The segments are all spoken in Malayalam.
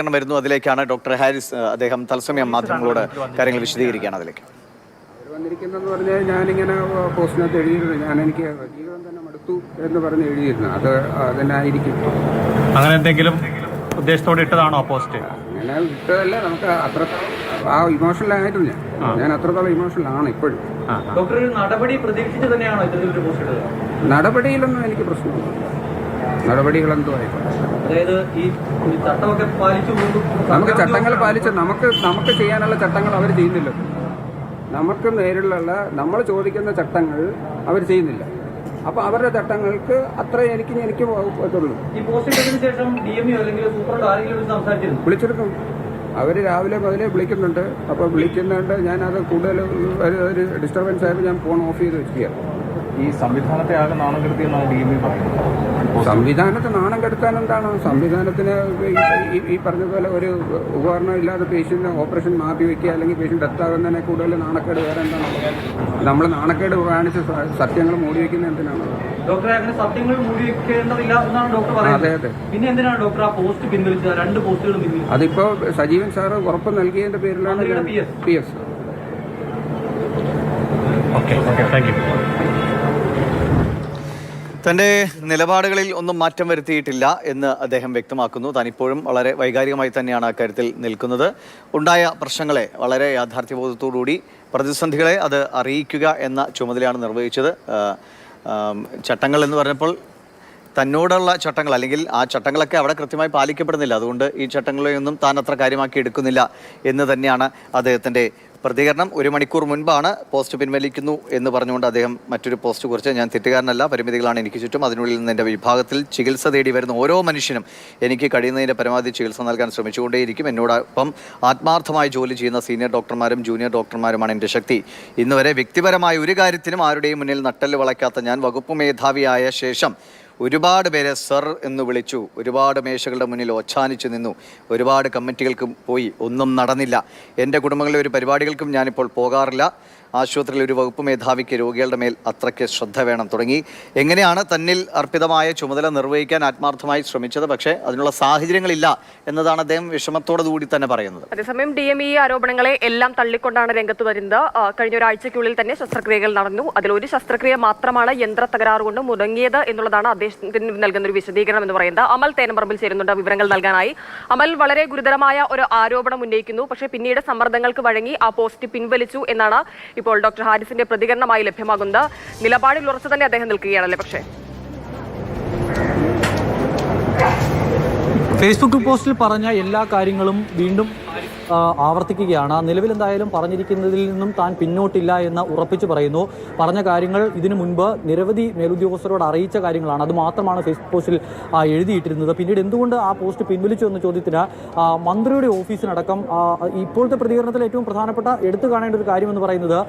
പ്രതികരണം വരുന്നു. അതിലേക്കാണ് ഡോക്ടർ ഹാരിസ് അദ്ദേഹം തത്സമയം മാധ്യമങ്ങളോട് കാര്യങ്ങൾ വിശദീകരിക്കുകയാണ് അതിലേക്ക്. വന്നിരിക്കുന്നതെന്ന് പറഞ്ഞാൽ ഞാനിങ്ങനെ പോസ്റ്റിനകത്ത് എഴുതിയിരുന്നു. ഞാൻ എനിക്ക് ജീവിതം തന്നെ മടുത്തു എന്ന് പറഞ്ഞ് എഴുതിയിരുന്നു. അത് അതിനായിരിക്കും. അങ്ങനെ എന്തെങ്കിലും ഉദ്ദേശത്തോടെ ഇട്ടതാണോ ആ പോസ്റ്റ്? അങ്ങനെ ഇട്ടതല്ല നമുക്ക് അത്ര ആ ഇമോഷണലായിരുന്നു ഞാൻ. ഞാൻ അത്രത്തോളം ഇമോഷണലാണ് ആണ് ഇപ്പോഴും. നടപടി പ്രതീക്ഷിച്ച് തന്നെയാണോ നടപടിയിലൊന്നും എനിക്ക് പ്രശ്നമില്ല ആയിക്കോട്ടെ ഈ പാലിച്ചു പോകും നമുക്ക് ചട്ടങ്ങൾ പാലിച്ച് നമുക്ക് നമുക്ക് ചെയ്യാനുള്ള ചട്ടങ്ങൾ അവർ ചെയ്യുന്നില്ല. നമുക്ക് നേരിലുള്ള നമ്മൾ ചോദിക്കുന്ന ചട്ടങ്ങൾ അവർ ചെയ്യുന്നില്ല. അപ്പൊ അവരുടെ ചട്ടങ്ങൾക്ക് അത്ര എനിക്ക് എനിക്ക് പറ്റുള്ളൂ വിളിച്ചെടുക്കും. അവർ രാവിലെ മുതലേ വിളിക്കുന്നുണ്ട്. അപ്പോൾ വിളിക്കുന്നുണ്ട്. ഞാനത് കൂടുതൽ ഒരു ഒരു ഡിസ്റ്റർബൻസ് ആയപ്പോൾ ഞാൻ ഫോൺ ഓഫ് ചെയ്ത് വെച്ചിരിക്കുകയാണ്. ഈ സംവിധാനത്തെ ആകെ നാണം കെടുത്തിയെന്നാണ് ഡി എം ഇ പറയുന്നത്. സംവിധാനത്തെ നാണം കെടുത്താൻ എന്താണ്? സംവിധാനത്തിന് ഈ- ഈ- ഈ പറഞ്ഞ പോലെ ഒരു ഉപകരണം ഇല്ലാതെ പേഷ്യന്റ് ഓപ്പറേഷൻ മാറ്റി വെക്കുക അല്ലെങ്കിൽ പേഷ്യന്റ് ഡെത്ത് ആകുന്നതിനെ കൂടുതൽ നാണക്കേട് വേറെ എന്താണ്? നമ്മൾ നാണക്കേട് കാണിച്ച് സത്യങ്ങൾ മൂടി വെക്കുന്ന എന്തിനാണ്? ഡോക്ടറെ അങ്ങനെ സത്യങ്ങൾ മൂടി വെക്കേണ്ടതില്ല എന്നാണ് ഡോക്ടർ പറയുന്നത്. അതെ പിന്നെ എന്തിനാണ് ഡോക്ടർ ആ പോസ്റ്റ് പിൻവലിച്ചത്? രണ്ട് പോസ്റ്റുകൾ അതിപ്പോ സജീവൻ സാറ് ഉറപ്പ് നൽകിയതിന്റെ പേരിലാണ്. P S. Okay okay thank you തന്റെ നിലപാടുകളിൽ ഒന്നും മാറ്റം വരുത്തിയിട്ടില്ല എന്ന് അദ്ദേഹം വ്യക്തമാക്കുന്നു. താനിപ്പോഴും വളരെ വൈകാരികമായി തന്നെയാണ് അക്കാര്യത്തിൽ നിൽക്കുന്നത്. ഉണ്ടായ പ്രശ്നങ്ങളെ വളരെ യാഥാർത്ഥ്യബോധത്തോടുകൂടി പ്രതിസന്ധികളെ അത് അറിയിക്കുക എന്ന ചുമതലയാണ് നിർവഹിച്ചത്. ചട്ടങ്ങൾ എന്ന് പറഞ്ഞപ്പോൾ തന്നോടുള്ള ചട്ടങ്ങൾ അല്ലെങ്കിൽ ആ ചട്ടങ്ങളൊക്കെ അവിടെ കൃത്യമായി പാലിക്കപ്പെടുന്നില്ല. അതുകൊണ്ട് ഈ ചട്ടങ്ങളെയൊന്നും താൻ അത്ര കാര്യമാക്കി എടുക്കുന്നില്ല എന്ന് തന്നെയാണ് അദ്ദേഹത്തിന്റെ പ്രതികരണം ഒരു മണിക്കൂർ മുൻപാണ് പോസ്റ്റ് പിൻവലിക്കുന്നു എന്ന് പറഞ്ഞുകൊണ്ട് അദ്ദേഹം മറ്റൊരു പോസ്റ്റ് കുറിച്ച് ഞാൻ തെറ്റുകാരനല്ല പരിമിതികളാണ് എനിക്ക് ചുറ്റും. അതിനുള്ളിൽ നിന്ന് എന്റെ വിഭാഗത്തിൽ ചികിത്സ തേടി വരുന്ന ഓരോ മനുഷ്യനും എനിക്ക് കഴിയുന്നതിന്റെ പരമാവധി ചികിത്സ നൽകാൻ ശ്രമിച്ചുകൊണ്ടേയിരിക്കും. എന്നോടൊപ്പം ആത്മാർത്ഥമായി ജോലി ചെയ്യുന്ന സീനിയർ ഡോക്ടർമാരും ജൂനിയർ ഡോക്ടർമാരുമാണ് എന്റെ ശക്തി. ഇന്നുവരെ വ്യക്തിപരമായ ഒരു കാര്യത്തിനും ആരുടെയും മുന്നിൽ നട്ടൽ വളയ്ക്കാത്ത ഞാൻ വകുപ്പ് മേധാവിയായ ശേഷം ഒരുപാട് പേരെ സർ എന്ന് വിളിച്ചു. ഒരുപാട് മേശകളുടെ മുന്നിൽ ഒച്ചാനിച്ചു നിന്നു. ഒരുപാട് കമ്മിറ്റികൾക്കും പോയി. ഒന്നും നടന്നില്ല. എന്റെ കുടുംബങ്ങളിലെ ഒരു പരിപാടികൾക്കും ഞാനിപ്പോൾ പോകാറില്ല. ആശുപത്രിയിൽ ഒരു വകുപ്പ് മേധാവിക്ക് രോഗികളുടെ മേൽ അത്രയ്ക്ക് ശ്രദ്ധ വേണം തുടങ്ങി. എങ്ങനെയാണ് തന്നിൽ അർപ്പിതമായ ചുമതല നിർവഹിക്കാൻ ആത്മാർത്ഥമായി ശ്രമിച്ചത്? പക്ഷേ അതിനുള്ള സാഹചര്യങ്ങളില്ല എന്നതാണ് അദ്ദേഹം വിഷമത്തോടു കൂടി തന്നെ പറയുന്നത്. അതേസമയം ഡി എം ഇ ആരോപണങ്ങളെ എല്ലാം തള്ളിക്കൊണ്ടാണ് രംഗത്ത് വരുന്നത്. കഴിഞ്ഞ ഒരാഴ്ചയ്ക്കുള്ളിൽ തന്നെ ശസ്ത്രക്രിയകൾ നടന്നു. അതിലൊരു ശസ്ത്രക്രിയ മാത്രമാണ് യന്ത്ര തകരാറ് കൊണ്ട് മുടങ്ങിയത് എന്നുള്ളതാണ് അദ്ദേഹത്തിന് നൽകുന്ന ഒരു വിശദീകരണം എന്ന് പറയുന്നത്. അമൽ തേനമ്പറമ്പിൽ ചേരുന്നുണ്ട് വിവരങ്ങൾ നൽകാനായി. അമൽ വളരെ ഗുരുതരമായ ഒരു ആരോപണം ഉന്നയിക്കുന്നു. പക്ഷേ പിന്നീട് സമ്മർദ്ദങ്ങൾക്ക് വഴങ്ങി ആ പോസ്റ്റ് പിൻവലിച്ചു എന്നാണ് ഇപ്പോൾ ഡോക്ടർ ഹാരിസിന്റെ പ്രതികരണമായി ലഭ്യമാകുന്നത് നിലപാടിൽ ഉറച്ചു തന്നെ അദ്ദേഹം നിൽക്കുകയാണല്ലേ പക്ഷേ? ഫേസ്ബുക്ക് പോസ്റ്റിൽ പറഞ്ഞ എല്ലാ കാര്യങ്ങളും വീണ്ടും ആവർത്തിക്കുകയാണ്. നിലവിൽ എന്തായാലും പറഞ്ഞിരിക്കുന്നതിൽ നിന്നും താൻ പിന്നോട്ടില്ല എന്ന് ഉറപ്പിച്ചു പറയുന്നു. പറഞ്ഞ കാര്യങ്ങൾ ഇതിനു മുൻപ് നിരവധി മേലുദ്യോഗസ്ഥരോട് അറിയിച്ച കാര്യങ്ങളാണ്. അത് മാത്രമാണ് ഫേസ്ബുക്ക് പോസ്റ്റിൽ എഴുതിയിട്ടിരുന്നത്. പിന്നീട് എന്തുകൊണ്ട് ആ പോസ്റ്റ് പിൻവലിച്ചു എന്ന ചോദ്യത്തിന് മന്ത്രിയുടെ ഓഫീസിനടക്കം ഇപ്പോഴത്തെ പ്രതികരണത്തിൽ ഏറ്റവും പ്രധാനപ്പെട്ട എടുത്തു കാണേണ്ട ഒരു കാര്യമെന്ന് പറയുന്നത്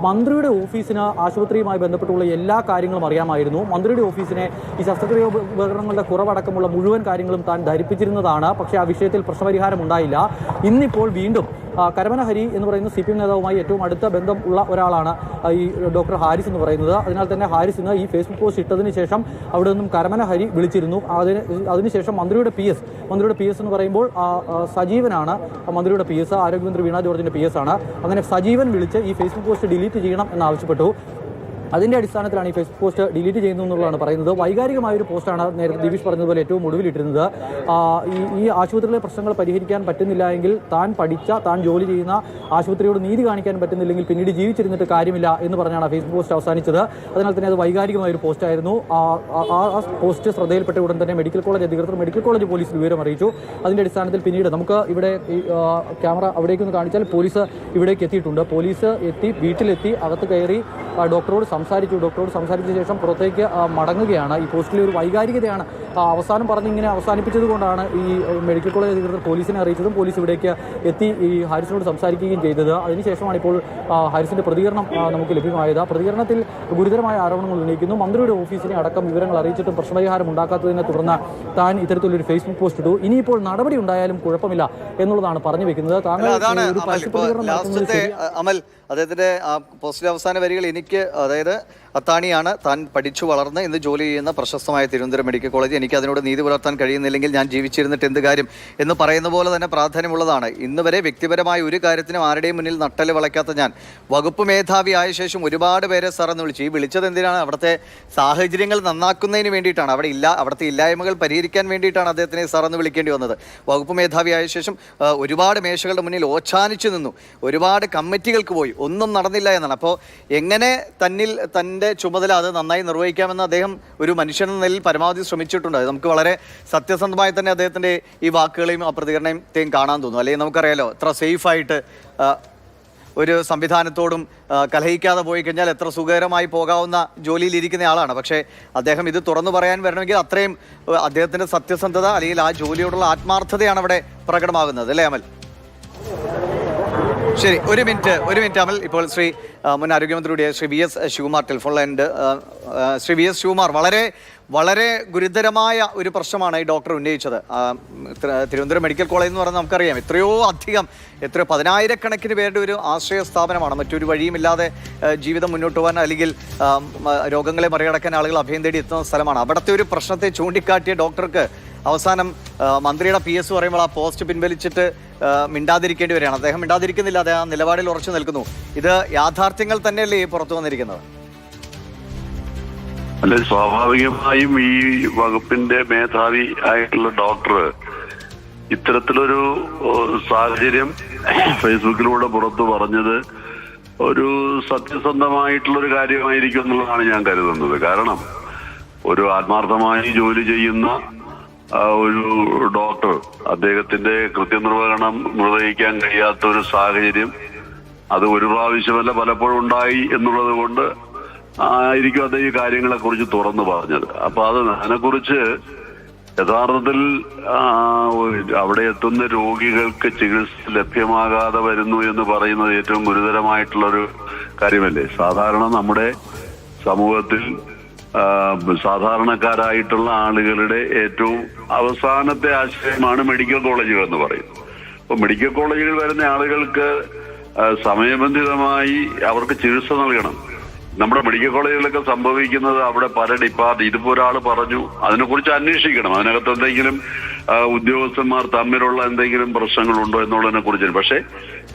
മന്ത്രിയുടെ ഓഫീസിന് ആശുപത്രിയുമായി ബന്ധപ്പെട്ടുള്ള എല്ലാ കാര്യങ്ങളും അറിയാമായിരുന്നു. മന്ത്രിയുടെ ഓഫീസിനെ ഈ ശസ്ത്രക്രിയ ഉപ- ഉപകരണങ്ങളുടെ കുറവടക്കമുള്ള മുഴുവൻ കാര്യങ്ങളും താൻ ധരിപ്പിച്ചിരുന്നതാണ്. പക്ഷേ ആ വിഷയത്തിൽ പ്രശ്നപരിഹാരം ഉണ്ടായില്ല. ഇന്നിപ്പോൾ വീണ്ടും കരമന ഹരി എന്ന് പറയുന്ന സി പി എം നേതാവുമായി ഏറ്റവും അടുത്ത ബന്ധം ഉള്ള ഒരാളാണ് ഈ ഡോക്ടർ ഹാരിസ് എന്ന് പറയുന്നത്. അതിനാൽ തന്നെ ഹാരിസ് ഇന്ന് ഈ ഫേസ്ബുക്ക് പോസ്റ്റ് ഇട്ടതിന് ശേഷം അവിടെ നിന്നും കരമന ഹരി വിളിച്ചിരുന്നു. അതിന് അതിനുശേഷം മന്ത്രിയുടെ പി എസ് മന്ത്രിയുടെ പി എസ് എന്ന് പറയുമ്പോൾ സജീവനാണ് മന്ത്രിയുടെ പി എസ് ആരോഗ്യമന്ത്രി വീണ ജോർജിന്റെ പി എസ് ആണ്. അങ്ങനെ സജീവൻ വിളിച്ച് ഈ ഫേസ്ബുക്ക് പോസ്റ്റ് ഡിലീറ്റ് ചെയ്യണം എന്നാവശ്യപ്പെട്ടു അതിന്റെ അടിസ്ഥാനത്തിലാണ് ഈ ഫേസ്ബുക്ക് പോസ്റ്റ് ഡിലീറ്റ് ചെയ്യുന്നു എന്നുള്ളതാണ് പറയുന്നത്. വൈകാരികമായ ഒരു പോസ്റ്റാണ് നേരത്തെ ദിവീഷ് പറഞ്ഞതുപോലെ ഏറ്റവും ഒടുവിലിട്ടിരുന്നത്. ഈ ഈ ആശുപത്രിയിലെ പ്രശ്നങ്ങൾ പരിഹരിക്കാൻ പറ്റുന്നില്ല എങ്കിൽ താൻ പഠിച്ച താൻ ജോലി ചെയ്യുന്ന ആശുപത്രിയോട് നീതി കാണിക്കാൻ പറ്റുന്നില്ലെങ്കിൽ പിന്നീട് ജീവിച്ചിരുന്നിട്ട് കാര്യമില്ല എന്ന് പറഞ്ഞാണ് ഫേസ്ബുക്ക് പോസ്റ്റ് അവസാനിച്ചത്. അതിനാൽ തന്നെ അത് വൈകാരികമായ ഒരു പോസ്റ്റായിരുന്നു. ആ പോസ്റ്റ് ശ്രദ്ധയിൽപ്പെട്ട ഉടൻ തന്നെ മെഡിക്കൽ കോളേജ് അധികൃതർ മെഡിക്കൽ കോളേജ് പോലീസ് വിവരം അറിയിച്ചു. അതിന്റെ അടിസ്ഥാനത്തിൽ പിന്നീട് നമുക്ക് ഇവിടെ ക്യാമറ അവിടേക്കൊന്ന് കാണിച്ചാൽ പോലീസ് ഇവിടേക്ക് എത്തിയിട്ടുണ്ട്. പോലീസ് എത്തി വീട്ടിലെത്തി അകത്ത് കയറി ഡോക്ടറോട് സംസാരിച്ചു. ഡോക്ടറോട് സംസാരിച്ച ശേഷം പുറത്തേക്ക് മടങ്ങുകയാണ്. ഈ പോസ്റ്റിലെ ഒരു വൈകാരികതയാണ്. അവസാനം പറഞ്ഞ് ഇങ്ങനെ അവസാനിപ്പിച്ചത് കൊണ്ടാണ് ഈ മെഡിക്കൽ കോളേജ് അധികൃതർ പോലീസിനെ അറിയിച്ചതും പോലീസ് ഇവിടേക്ക് എത്തി ഈ ഹാരിസിനോട് സംസാരിക്കുകയും ചെയ്തത്. അതിനുശേഷമാണ് ഇപ്പോൾ ഹാരിസിന്റെ പ്രതികരണം നമുക്ക് ലഭ്യമായത്. ആ പ്രതികരണത്തിൽ ഗുരുതരമായ ആരോപണങ്ങൾ ഉന്നയിക്കുന്നു. മന്ത്രിയുടെ ഓഫീസിനെ അടക്കം വിവരങ്ങൾ അറിയിച്ചിട്ടും പ്രശ്നപരിഹാരം ഉണ്ടാക്കാത്തതിനെ തുടർന്ന് താൻ ഇത്തരത്തിലൊരു ഫേസ്ബുക്ക് പോസ്റ്റ് ഇട്ടു. ഇനിയിപ്പോൾ നടപടി ഉണ്ടായാലും കുഴപ്പമില്ല എന്നുള്ളതാണ് പറഞ്ഞു വെക്കുന്നത്. താങ്കൾ ഒരു പരസ്യ പ്രതികരണം നടത്തുന്നത് ലാസ്റ്റത്തെ ശരിയാണ് അ- അമൽ അദ്ദേഹത്തിന്റെ ആ പോസ്റ്റിലെ അവസാന വരികൾ എനിക്ക് അതായത് അത്താണിയാണ് താൻ പഠിച്ചു വളർന്ന് ഇന്ന് ജോലി ചെയ്യുന്ന പ്രശസ്തമായ തിരുവനന്തപുരം മെഡിക്കൽ കോളേജ്. എനിക്ക് അതിനോട് നീതി പുലർത്താൻ കഴിയുന്നില്ലെങ്കിൽ ഞാൻ ജീവിച്ചിരുന്നിട്ട് എന്ത് കാര്യം എന്ന് പറയുന്ന പോലെ തന്നെ പ്രാധാന്യമുള്ളതാണ്. ഇന്ന് വരെ വ്യക്തിപരമായ ഒരു കാര്യത്തിനും ആരുടെയും മുന്നിൽ നട്ടൽ വളയ്ക്കാത്ത ഞാൻ. വകുപ്പ് മേധാവി ആയ ശേഷം ഒരുപാട് പേരെ സാർ എന്ന് വിളിച്ചു. ഈ വിളിച്ചത് എന്തിനാണ്? അവിടുത്തെ സാഹചര്യങ്ങൾ നന്നാക്കുന്നതിന് വേണ്ടിയിട്ടാണ്. അവിടെ ഇല്ല അവിടുത്തെ ഇല്ലായ്മകൾ പരിഹരിക്കാൻ വേണ്ടിയിട്ടാണ് അദ്ദേഹത്തിനെ സാർ എന്ന് വിളിക്കേണ്ടി വന്നത്. വകുപ്പ് മേധാവി ആയ ശേഷം ഒരുപാട് മേശകളുടെ മുന്നിൽ ഓച്ചാനിച്ചു നിന്നു. ഒരുപാട് കമ്മിറ്റികൾക്ക് പോയി. ഒന്നും നടന്നില്ല എന്നാണ്. അപ്പോൾ എങ്ങനെ തന്നിൽ തന്റെ ചുമതല അത് നന്നായി നിർവഹിക്കാമെന്ന് അദ്ദേഹം ഒരു മനുഷ്യൻ എന്ന നിലയിൽ പരമാവധി ശ്രമിച്ചിട്ടുണ്ട്. നമുക്ക് വളരെ സത്യസന്ധമായി തന്നെ അദ്ദേഹത്തിന്റെ ഈ വാക്കുകളെയും ആ പ്രതികരണത്തെയും കാണാൻ തോന്നും അല്ലെങ്കിൽ നമുക്കറിയാലോ എത്ര സേഫായിട്ട് ഒരു സംവിധാനത്തോടും കലഹിക്കാതെ പോയി കഴിഞ്ഞാൽ എത്ര സുഖകരമായി പോകാവുന്ന ജോലിയിലിരിക്കുന്ന ആളാണ്. പക്ഷേ അദ്ദേഹം ഇത് തുറന്നു പറയാൻ വരണമെങ്കിൽ അത്രയും അദ്ദേഹത്തിന്റെ സത്യസന്ധത അല്ലെങ്കിൽ ആ ജോലിയോടുള്ള ആത്മാർത്ഥതയാണ് അവിടെ പ്രകടമാകുന്നത്. അല്ലേ അമൽ? ശരി ഒരു മിനിറ്റ് ഒരു മിനിറ്റ് അമൽ. ഇപ്പോൾ ശ്രീ മുൻ ആരോഗ്യമന്ത്രിയുടെ Shri V S Sivakumar telephone ലൈനുണ്ട് Shri V S Sivakumar വളരെ വളരെ ഗുരുതരമായ ഒരു പ്രശ്നമാണ് ഈ ഡോക്ടർ ഉന്നയിച്ചത്. തിരുവനന്തപുരം മെഡിക്കൽ കോളേജ് എന്ന് പറഞ്ഞാൽ നമുക്കറിയാം എത്രയോ അധികം എത്രയോ പതിനായിരക്കണക്കിന് പേരുടെ ഒരു ആശ്രയ സ്ഥാപനമാണ്. മറ്റൊരു വഴിയുമില്ലാതെ ജീവിതം മുന്നോട്ട് പോകാൻ അല്ലെങ്കിൽ രോഗങ്ങളെ മറികടക്കാൻ ആളുകൾ അഭയം തേടി എത്തുന്ന സ്ഥലമാണ്. അവിടുത്തെ ഒരു പ്രശ്നത്തെ ചൂണ്ടിക്കാട്ടിയ ഡോക്ടർക്ക് അവസാനം മന്ത്രിയുടെ പി എസ് പറയുമ്പോൾ ആ പോസ്റ്റ് പിൻവലിച്ചിട്ട് മിണ്ടാതിരിക്കേണ്ടി വരികയാണ്. അദ്ദേഹം മിണ്ടാതിരിക്കുന്നില്ല അദ്ദേഹം നിലപാടിൽ ഉറച്ചു നിൽക്കുന്നു. ഇത് യാഥാർത്ഥ്യങ്ങൾ തന്നെയല്ലേ പുറത്തു വന്നിരിക്കുന്നത്? അല്ലെ സ്വാഭാവികമായും ഈ വകുപ്പിന്റെ മേധാവി ആയിട്ടുള്ള ഡോക്ടർ ഇത്തരത്തിലൊരു സാഹചര്യം ഫേസ്ബുക്കിലൂടെ പുറത്തു പറഞ്ഞത് ഒരു സത്യസന്ധമായിട്ടുള്ള ഒരു കാര്യമായിരിക്കും എന്നുള്ളതാണ് ഞാൻ കരുതുന്നത്. കാരണം ഒരു ആത്മാർത്ഥമായി ജോലി ചെയ്യുന്ന ഒരു ഡോക്ടർ അദ്ദേഹത്തിന്റെ കൃത്യനിർവഹണം നിർവഹിക്കാൻ കഴിയാത്ത ഒരു സാഹചര്യം അത് ഒരു പ്രാവശ്യമല്ല പലപ്പോഴും ഉണ്ടായി എന്നുള്ളത് കൊണ്ട് ആയിരിക്കും അദ്ദേഹം ഈ കാര്യങ്ങളെ കുറിച്ച് തുറന്നു പറഞ്ഞത്. അപ്പൊ അത് അതിനെക്കുറിച്ച് യഥാർത്ഥത്തിൽ അവിടെ എത്തുന്ന രോഗികൾക്ക് ചികിത്സ ലഭ്യമാകാതെ വരുന്നു എന്ന് പറയുന്നത് ഏറ്റവും ഗുരുതരമായിട്ടുള്ള ഒരു കാര്യമല്ലേ? സാധാരണ നമ്മുടെ സമൂഹത്തിൽ സാധാരണക്കാരായിട്ടുള്ള ആളുകളുടെ ഏറ്റവും അവസാനത്തെ ആശയമാണ് മെഡിക്കൽ കോളേജുകൾ എന്ന് പറയുന്നത്. അപ്പൊ മെഡിക്കൽ കോളേജുകൾ വരുന്ന ആളുകൾക്ക് സമയബന്ധിതമായി അവർക്ക് ചികിത്സ നൽകണം. നമ്മുടെ മെഡിക്കൽ കോളേജുകളിലൊക്കെ സംഭവിക്കുന്നത് അവിടെ പല ഡിപ്പാർട്ട് ഇതിപ്പോ ഒരാൾ പറഞ്ഞു അതിനെക്കുറിച്ച് അന്വേഷിക്കണം. അതിനകത്ത് എന്തെങ്കിലും ഉദ്യോഗസ്ഥന്മാർ തമ്മിലുള്ള എന്തെങ്കിലും പ്രശ്നങ്ങളുണ്ടോ എന്നുള്ളതിനെ കുറിച്ച് പക്ഷേ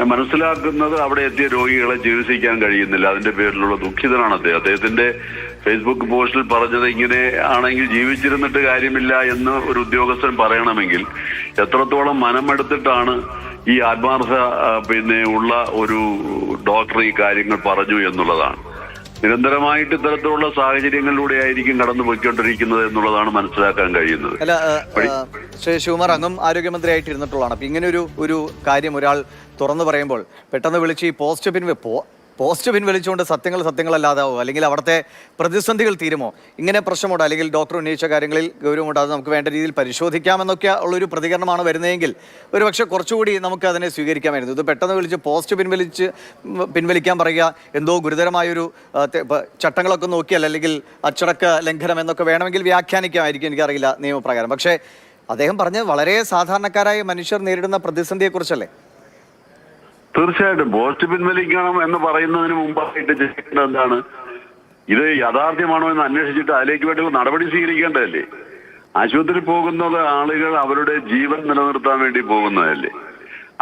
മനസ്സിലാക്കുന്നത് അവിടെ എത്തിയ രോഗികളെ ചികിത്സിക്കാൻ കഴിയുന്നില്ല. അതിന്റെ പേരിലുള്ള ദുഃഖിതനാണ് അദ്ദേഹം. അദ്ദേഹത്തിന്റെ ഫേസ്ബുക്ക് പോസ്റ്റിൽ പറഞ്ഞത് ഇങ്ങനെ ആണെങ്കിൽ ജീവിച്ചിരുന്നിട്ട് കാര്യമില്ല എന്ന് ഒരു ഉദ്യോഗസ്ഥൻ പറയണമെങ്കിൽ എത്രത്തോളം മനമെടുത്തിട്ടാണ് ഈ ആത്മാർത്ഥ പിന്നെ ഉള്ള ഒരു ഡോക്ടർ ഈ കാര്യങ്ങൾ പറഞ്ഞു എന്നുള്ളതാണ്. നിരന്തരമായിട്ട് ഇത്തരത്തിലുള്ള സാഹചര്യങ്ങളിലൂടെ ആയിരിക്കും കടന്നു പോയിക്കൊണ്ടിരിക്കുന്നത് എന്നുള്ളതാണ് മനസ്സിലാക്കാൻ കഴിയുന്നത്. അല്ല ശ്രീ ശിവമാർ അങ്ങും ആരോഗ്യമന്ത്രിയായിട്ട് ഇരുന്നിട്ടുള്ളതാണ് അപ്പൊ ഇങ്ങനെ ഒരു ഒരു കാര്യം ഒരാൾ തുറന്നു പറയുമ്പോൾ പെട്ടെന്ന് വിളിച്ച് ഈ പോസ്റ്റ് പിൻവെ പോസ്റ്റ് പിൻവലിച്ചുകൊണ്ട് സത്യങ്ങൾ സത്യങ്ങളല്ലാതാവോ? അല്ലെങ്കിൽ അവിടുത്തെ പ്രതിസന്ധികൾ തീരുമോ? ഇങ്ങനെ പ്രശ്നമുണ്ടോ. അല്ലെങ്കിൽ ഡോക്ടർ ഉന്നയിച്ച കാര്യങ്ങളിൽ ഗൗരവമുണ്ടോ. അത് നമുക്ക് വേണ്ട രീതിയിൽ പരിശോധിക്കാമെന്നൊക്കെ ഉള്ളൊരു പ്രതികരണമാണ് വരുന്നതെങ്കിൽ ഒരു പക്ഷേ കുറച്ചുകൂടി നമുക്ക് അതിനെ സ്വീകരിക്കാമായിരുന്നു. ഇത് പെട്ടെന്ന് വിളിച്ച് പോസ്റ്റ് പിൻവലിച്ച് പിൻവലിക്കാൻ പറയുക എന്തോ ഗുരുതരമായൊരു ചട്ടങ്ങളൊക്കെ നോക്കിയാൽ അല്ലെങ്കിൽ അച്ചടക്ക ലംഘനം എന്നൊക്കെ വേണമെങ്കിൽ വ്യാഖ്യാനിക്കാമായിരിക്കും എനിക്കറിയില്ല നിയമപ്രകാരം. പക്ഷേ അദ്ദേഹം പറഞ്ഞത് വളരെ സാധാരണക്കാരായ മനുഷ്യർ നേരിടുന്ന പ്രതിസന്ധിയെക്കുറിച്ചല്ലേ? തീർച്ചയായിട്ടും പോസ്റ്റ് പിൻവലിക്കണം എന്ന് പറയുന്നതിന് മുമ്പായിട്ട് ചെയ്യേണ്ടത് എന്താണ്? ഇത് യാഥാർത്ഥ്യമാണോ എന്ന് അന്വേഷിച്ചിട്ട് അതിലേക്ക് വേണ്ടിയുള്ള നടപടി സ്വീകരിക്കേണ്ടതല്ലേ? ആശുപത്രിയിൽ പോകുന്നത് ആളുകൾ അവരുടെ ജീവൻ നിലനിർത്താൻ വേണ്ടി പോകുന്നതല്ലേ?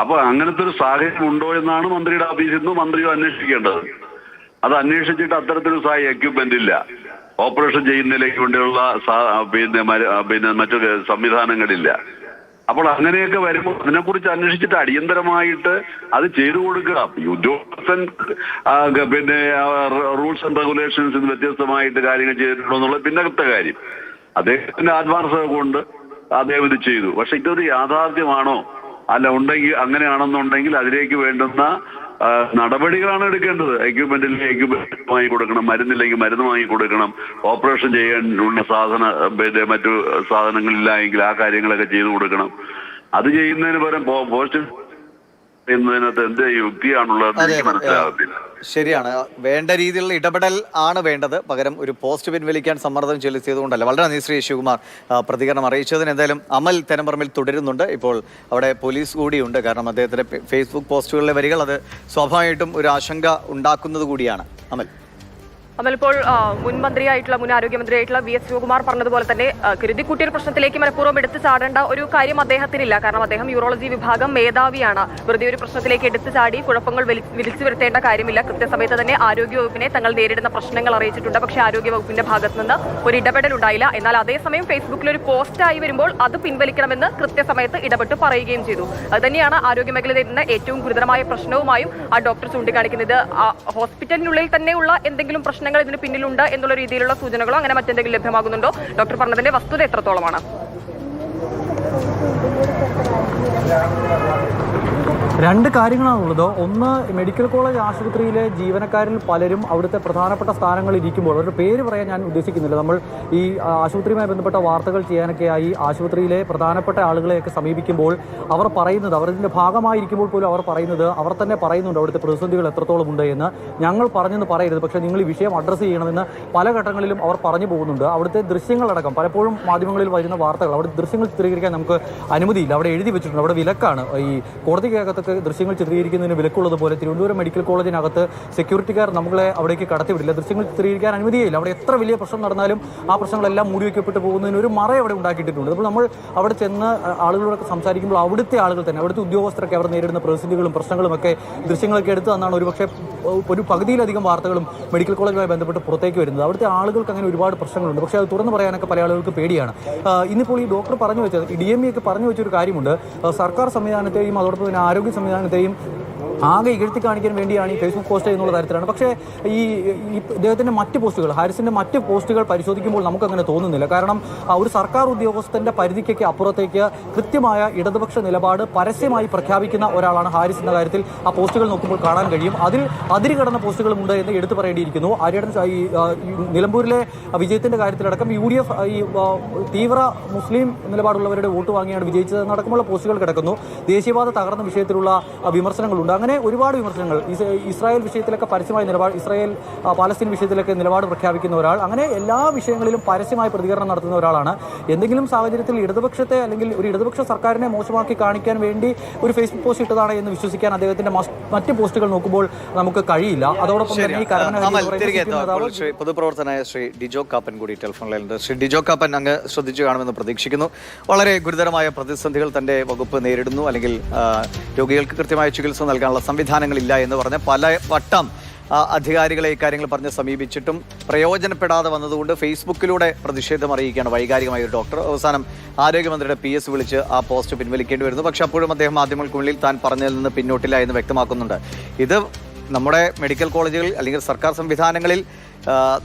അപ്പൊ അങ്ങനത്തെ ഒരു സാഹചര്യം ഉണ്ടോ എന്നാണ് മന്ത്രിയുടെ ഓഫീസിൽ നിന്ന് മന്ത്രിയോ അന്വേഷിക്കേണ്ടത്. അത് അന്വേഷിച്ചിട്ട് അത്തരത്തിലൊരു സഹായ എക്യുപ്മെന്റ് ഇല്ല. ഓപ്പറേഷൻ ചെയ്യുന്നതിലേക്ക് വേണ്ടിയുള്ള പിന്നെ പിന്നെ മറ്റൊരു സംവിധാനങ്ങളില്ല. അപ്പോൾ അങ്ങനെയൊക്കെ വരുമ്പോൾ അതിനെക്കുറിച്ച് അന്വേഷിച്ചിട്ട് അടിയന്തരമായിട്ട് അത് ചെയ്തു കൊടുക്കുക. ഉദ്യോഗസ്ഥൻ പിന്നെ റൂൾസ് ആൻഡ് റെഗുലേഷൻസ് വ്യത്യസ്തമായിട്ട് കാര്യങ്ങൾ ചെയ്തിട്ടുണ്ടോ എന്നുള്ളത് പിന്നത്തെ കാര്യം. അദ്ദേഹത്തിന്റെ ആത്മാർത്ഥത കൊണ്ട് അദ്ദേഹം ഇത് ചെയ്തു. പക്ഷെ ഇതൊരു യാഥാർത്ഥ്യമാണോ? അല്ല ഉണ്ടെങ്കിൽ അങ്ങനെയാണെന്നുണ്ടെങ്കിൽ അതിലേക്ക് വേണ്ടുന്ന നടപടികളാണ് എടുക്കേണ്ടത്. എക്യുപ്മെന്റില്ലെങ്കിൽ എക്യുപ്മെന്റ് വാങ്ങി കൊടുക്കണം. മരുന്നില്ലെങ്കിൽ മരുന്ന് വാങ്ങി കൊടുക്കണം. ഓപ്പറേഷൻ ചെയ്യാൻ ഉള്ള സാധന മറ്റു സാധനങ്ങളില്ല എങ്കിൽ ആ കാര്യങ്ങളൊക്കെ ചെയ്തു കൊടുക്കണം. അത് ചെയ്യുന്നതിന് പകരം പോസ്റ്റ് എന്നതിനകത്ത് എന്റെ യുക്തിയാണുള്ളത് എനിക്ക്. മനസ്സിലാകത്തില്ല. ശരിയാണ്. വേണ്ട രീതിയിലുള്ള ഇടപെടൽ ആണ് വേണ്ടത്. പകരം ഒരു പോസ്റ്റ് പിൻവലിക്കാൻ സമ്മർദ്ദം ചെലുത്തിയതുകൊണ്ടല്ല. വളരെ നന്ദി ശ്രീ ശിവകുമാർ പ്രതികരണം അറിയിച്ചതിന്. എന്തായാലും അമൽ തെനമ്പറമ്പിൽ തുടരുന്നുണ്ട്. ഇപ്പോൾ അവിടെ പോലീസ് കൂടിയുണ്ട്. കാരണം അദ്ദേഹത്തിന്റെ ഫേസ്ബുക്ക് പോസ്റ്റുകളിലെ വരികൾ അത് സ്വാഭാവികമായിട്ടും ഒരു ആശങ്ക ഉണ്ടാക്കുന്നത് കൂടിയാണ്. അമൽ. ആ, മുൻ മന്ത്രിയായിട്ടുള്ള മുൻ ആരോഗ്യമന്ത്രിയായിട്ടുള്ള വി എസ് ശിവകുമാർ പറഞ്ഞതുപോലെ തന്നെ കരുതിക്കുട്ടിയുടെ പ്രശ്നത്തിലേക്ക് മനഃപൂർവം എടുത്തു ചാടേണ്ട ഒരു കാര്യം അദ്ദേഹത്തിനില്ല. കാരണം അദ്ദേഹം യൂറോളജി വിഭാഗം മേധാവിയാണ്. വെറുതെ ഒരു പ്രശ്നത്തിലേക്ക് എടുത്തു ചാടി കുഴപ്പങ്ങൾ വിളിച്ചു വരുത്തേണ്ട കാര്യമില്ല. കൃത്യസമയത്ത് തന്നെ ആരോഗ്യവകുപ്പിനെ തങ്ങൾ നേരിടുന്ന പ്രശ്നങ്ങൾ അറിയിച്ചിട്ടുണ്ട്. പക്ഷേ ആരോഗ്യവകുപ്പിന്റെ ഭാഗത്തു നിന്ന് ഒരു ഇടപെടൽ ഉണ്ടായില്ല എന്നാൽ അതേസമയം ഫേസ്ബുക്കിൽ ഒരു പോസ്റ്റായി വരുമ്പോൾ അത് പിൻവലിക്കണമെന്ന് കൃത്യസമയത്ത് ഇടപെട്ട് പറയുകയും ചെയ്തു. അത് തന്നെയാണ് ആരോഗ്യമേഖല നേരിടുന്ന ഏറ്റവും ഗുരുതരമായ പ്രശ്നവുമായും ആ ഡോക്ടർ ചൂണ്ടിക്കാണിക്കുന്നത്. ഹോസ്പിറ്റലിനുള്ളിൽ തന്നെയുള്ള എന്തെങ്കിലും പ്രശ്നങ്ങൾ ഇതിന് പിന്നിലുണ്ട് എന്നുള്ള രീതിയിലുള്ള സൂചനകളോ അങ്ങനെ മറ്റെന്തെങ്കിലും ലഭ്യമാകുന്നുണ്ടോ? ഡോക്ടർ പറഞ്ഞതിന്റെ വസ്തുത എത്രത്തോളമാണ്? രണ്ട് കാര്യങ്ങളാണുള്ളത്. ഒന്ന് മെഡിക്കൽ കോളേജ് ആശുപത്രിയിലെ ജീവനക്കാരിൽ പലരും അവിടുത്തെ പ്രധാനപ്പെട്ട സ്ഥാനങ്ങളിൽ ഇരിക്കുമ്പോൾ അവരുടെ പേര് പറയാൻ ഞാൻ ഉദ്ദേശിക്കുന്നില്ല. നമ്മൾ ഈ ആശുപത്രിയുമായി ബന്ധപ്പെട്ട വാർത്തകൾ ചെയ്യാനൊക്കെയായി ആശുപത്രിയിലെ പ്രധാനപ്പെട്ട ആളുകളെയൊക്കെ സമീപിക്കുമ്പോൾ അവർ പറയുന്നത് അവർ ഇതിന്റെ ഭാഗമായിരിക്കുമ്പോൾ പോലും അവർ പറയുന്നത് അവർ തന്നെ പറയുന്നുണ്ട് അവിടുത്തെ പ്രതിസന്ധികൾ എത്രത്തോളം ഉണ്ട് എന്ന്. ഞങ്ങൾ പറഞ്ഞെന്ന് പറയരുത്. പക്ഷേ നിങ്ങൾ ഈ വിഷയം അഡ്രസ്സ് ചെയ്യണമെന്ന് പല ഘട്ടങ്ങളിലും അവർ പറഞ്ഞു പോകുന്നുണ്ട്. അവിടുത്തെ ദൃശ്യങ്ങളടക്കം പലപ്പോഴും മാധ്യമങ്ങളിൽ വരുന്ന വാർത്തകൾ അവിടെ ദൃശ്യങ്ങൾ ചിത്രീകരിക്കാൻ നമുക്ക് അനുമതിയില്ല. അവിടെ എഴുതി വെച്ചിട്ടുണ്ട്. അവിടെ വിലക്കാണ്. ഈ കോടതിക്കകത്തൊക്കെ ദൃശ്യങ്ങൾ ചിത്രീകരിക്കുന്നതിന് വിലക്കുള്ളത് പോലെ തിരുവനന്തപുരം മെഡിക്കൽ കോളേജിനകത്ത് സെക്യൂരിറ്റിക്കാർ നമ്മളെ അവിടേക്ക് കടത്തിവിടില്ല. ദൃശ്യങ്ങൾ ചിത്രീകരിക്കാൻ അനുമതിയില്ല അവിടെ എത്ര വലിയ പ്രശ്നം നടന്നാലും ആ പ്രശ്നങ്ങളെല്ലാം മൂടി വയ്ക്കപ്പെട്ട് പോകുന്നതിന് ഒരു മറ അവിടെ ഉണ്ടാക്കിയിട്ടുണ്ട് അപ്പോൾ നമ്മൾ അവിടെ ചെന്ന് ആളുകളോടൊക്കെ സംസാരിക്കുമ്പോൾ അവിടുത്തെ ആളുകൾ തന്നെ അവിടുത്തെ ഉദ്യോഗസ്ഥരൊക്കെ അവർ നേരിടുന്ന പ്രതിസന്ധികളും പ്രശ്നങ്ങളുമൊക്കെ ദൃശ്യങ്ങളൊക്കെ എടുത്തു തന്നാണ് ഒരുപക്ഷെ ഒരു പകുതിയിലധികം വാർത്തകളും മെഡിക്കൽ കോളേജുമായി ബന്ധപ്പെട്ട് പുറത്തേക്ക് വരുന്നത്. അവിടുത്തെ ആളുകൾക്ക് അങ്ങനെ ഒരുപാട് പ്രശ്നങ്ങളുണ്ട്. പക്ഷേ അത് തുറന്നു പറയാനൊക്കെ പല ആളുകൾക്ക് പേടിയാണ് ഇന്നിപ്പോൾ ഈ ഡോക്ടർ പറഞ്ഞു വെച്ചത് ഡി എം ഇ ഒക്കെ പറഞ്ഞു വെച്ചൊരു കാര്യമുണ്ട്. സർക്കാർ സംവിധാനത്തെയും അതോടൊപ്പം തന്നെ ആരോഗ്യ സംവിധാനത്തെയും ആകെ ഇകഴ്ത്തി കാണിക്കാൻ വേണ്ടിയാണ് ഈ ഫേസ്ബുക്ക് പോസ്റ്റ് എന്നുള്ള തരത്തിലാണ്. പക്ഷേ ഈ ഇദ്ദേഹത്തിന്റെ മറ്റ് പോസ്റ്റുകൾ ഹാരിസിന്റെ മറ്റ് പോസ്റ്റുകൾ പരിശോധിക്കുമ്പോൾ നമുക്കങ്ങനെ തോന്നുന്നില്ല. കാരണം ഒരു സർക്കാർ ഉദ്യോഗസ്ഥന്റെ പരിധിക്കൊക്കെ അപ്പുറത്തേക്ക് കൃത്യമായ ഇടതുപക്ഷ നിലപാട് പരസ്യമായി പ്രഖ്യാപിക്കുന്ന ഒരാളാണ് ഹാരിസ് എന്ന കാര്യത്തിൽ ആ പോസ്റ്റുകൾ നോക്കുമ്പോൾ കാണാൻ കഴിയും. അതിൽ അതിര് കടന്ന പോസ്റ്റുകളുമുണ്ട് എന്ന് എടുത്തു പറയേണ്ടിയിരിക്കുന്നു. ആര്യടൻ ഈ നിലമ്പൂരിലെ വിജയത്തിന്റെ കാര്യത്തിലടക്കം യു ഡി എഫ് ഈ തീവ്ര മുസ്ലിം നിലപാടുള്ളവരുടെ വോട്ട് വാങ്ങിയാണ് വിജയിച്ചത്. എന്നടക്കമുള്ള പോസ്റ്റുകൾ കിടക്കുന്നു. ദേശീയവാദ തകർന്ന വിഷയത്തിലുള്ള വിമർശനങ്ങളുണ്ട്. ഒരുപാട് വിമർശനങ്ങൾ. ഇസ്രായേൽ വിഷയത്തിലൊക്കെ പരസ്യമായ നിലപാട് ഇസ്രായേൽ പാലസ്തീൻ വിഷയത്തിലൊക്കെ നിലപാട് പ്രഖ്യാപിക്കുന്ന ഒരാൾ അങ്ങനെ എല്ലാ വിഷയങ്ങളിലും പരസ്യമായ പ്രതികരണം നടത്തുന്ന ഒരാളാണ്. എന്തെങ്കിലും സാഹചര്യത്തിൽ ഇടതുപക്ഷത്തെ അല്ലെങ്കിൽ ഒരു ഇടതുപക്ഷ സർക്കാരിനെ മോശമാക്കി കാണിക്കാൻ വേണ്ടി ഒരു ഫേസ്ബുക്ക് പോസ്റ്റ് ഇട്ടതാണ് എന്ന് വിശ്വസിക്കാൻ അദ്ദേഹത്തിന്റെ മറ്റ് പോസ്റ്റുകൾ നോക്കുമ്പോൾ നമുക്ക് കഴിയില്ല. അതോടൊപ്പം തന്നെ ഈ കരുണ പൊതുപ്രവർത്തനായ ശ്രീ ഡിജോ കാപ്പൻ കൂടി ടെലിഫോൺ ശ്രീ ഡിജോ കാപ്പൻ അങ്ങ് ശ്രദ്ധിച്ചു കാണുമെന്ന് പ്രതീക്ഷിക്കുന്നു. വളരെ ഗുരുതരമായ പ്രതിസന്ധികൾ തന്റെ വകുപ്പ് നേരിടുന്നു. അല്ലെങ്കിൽ രോഗികൾക്ക് കൃത്യമായ ചികിത്സ നൽകാനുള്ള സംവിധാനങ്ങളില്ല എന്ന് പറഞ്ഞ് പല വട്ടം അധികാരികളെ ഇക്കാര്യങ്ങൾ പറഞ്ഞ് സമീപിച്ചിട്ടും പ്രയോജനപ്പെടാതെ വന്നതുകൊണ്ട് ഫേസ്ബുക്കിലൂടെ പ്രതിഷേധം അറിയിക്കുകയാണ് വൈകാരികമായ ഒരു ഡോക്ടർ. അവസാനം ആരോഗ്യമന്ത്രിയുടെ പി എസ് വിളിച്ച് ആ പോസ്റ്റ് പിൻവലിക്കേണ്ടി വരുന്നു. പക്ഷെ അപ്പോഴും അദ്ദേഹം മാധ്യമങ്ങൾക്കുള്ളിൽ താൻ പറഞ്ഞതിൽ നിന്ന് പിന്നോട്ടില്ല എന്ന് വ്യക്തമാക്കുന്നുണ്ട്. ഇത് നമ്മുടെ മെഡിക്കൽ കോളേജുകളിൽ അല്ലെങ്കിൽ സർക്കാർ സംവിധാനങ്ങളിൽ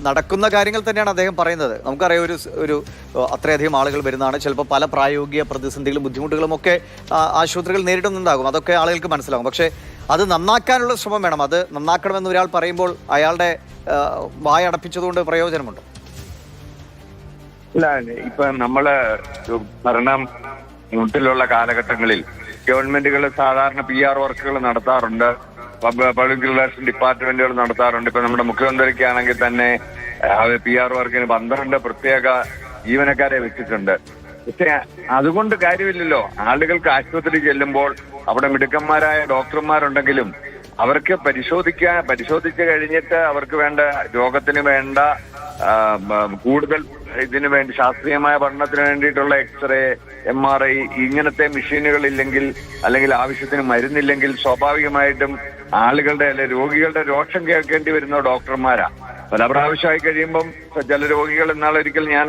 നടക്കുന്ന കാര്യങ്ങൾ തന്നെയാണ് അദ്ദേഹം പറയുന്നത്. നമുക്കറിയാം ഒരു ഒരു അത്രയധികം ആളുകൾ വരുന്നതാണ്. ചിലപ്പോൾ പല പ്രായോഗിക പ്രതിസന്ധികളും ബുദ്ധിമുട്ടുകളും ഒക്കെ ആശുപത്രികൾ നേരിടുന്നുണ്ടാകും. അതൊക്കെ ആളുകൾക്ക് മനസ്സിലാകും. പക്ഷേ അത് നന്നാക്കാനുള്ള ശ്രമം വേണം. അത് നന്നാക്കണമെന്ന് ഒരാൾ പറയുമ്പോൾ അയാളുടെ വായ അടപ്പിച്ചതുകൊണ്ട് പ്രയോജനമുണ്ട്? ഇല്ല ഇപ്പൊ നമ്മൾ ഭരണം മുട്ടിലുള്ള കാലഘട്ടങ്ങളിൽ ഗവൺമെന്റുകൾ സാധാരണ പി ആർ വർക്കുകൾ നടത്താറുണ്ട്. പബ്ലിക് റിലേഷൻ ഡിപ്പാർട്ട്മെന്റുകൾ നടത്താറുണ്ട്. ഇപ്പൊ നമ്മുടെ മുഖ്യമന്ത്രിക്കാണെങ്കിൽ തന്നെ പി ആർ വർക്കിന് പന്ത്രണ്ട് പ്രത്യേക ജീവനക്കാരെ വെച്ചിട്ടുണ്ട്. പക്ഷെ അതുകൊണ്ട് കാര്യമില്ലല്ലോ. ആളുകൾക്ക് ആശുപത്രി ചെല്ലുമ്പോൾ അവിടെ മിടുക്കന്മാരായ ഡോക്ടർമാരുണ്ടെങ്കിലും അവർക്ക് പരിശോധിക്കാൻ പരിശോധിച്ച് കഴിഞ്ഞിട്ട് അവർക്ക് വേണ്ട രോഗത്തിന് വേണ്ട കൂടുതൽ ഇതിനു വേണ്ടി ശാസ്ത്രീയമായ പഠനത്തിന് വേണ്ടിയിട്ടുള്ള എക്സ്റേ എം ആർ ഐ ഇങ്ങനത്തെ മെഷീനുകൾ ഇല്ലെങ്കിൽ അല്ലെങ്കിൽ ആവശ്യത്തിന് മരുന്നില്ലെങ്കിൽ സ്വാഭാവികമായിട്ടും ആളുകളുടെ അല്ലെ രോഗികളുടെ രോഷം കേൾക്കേണ്ടി വരുന്ന ഡോക്ടർമാരാ. പല പ്രാവശ്യമായി കഴിയുമ്പം ചില രോഗികൾ എന്നാളൊരിക്കൽ ഞാൻ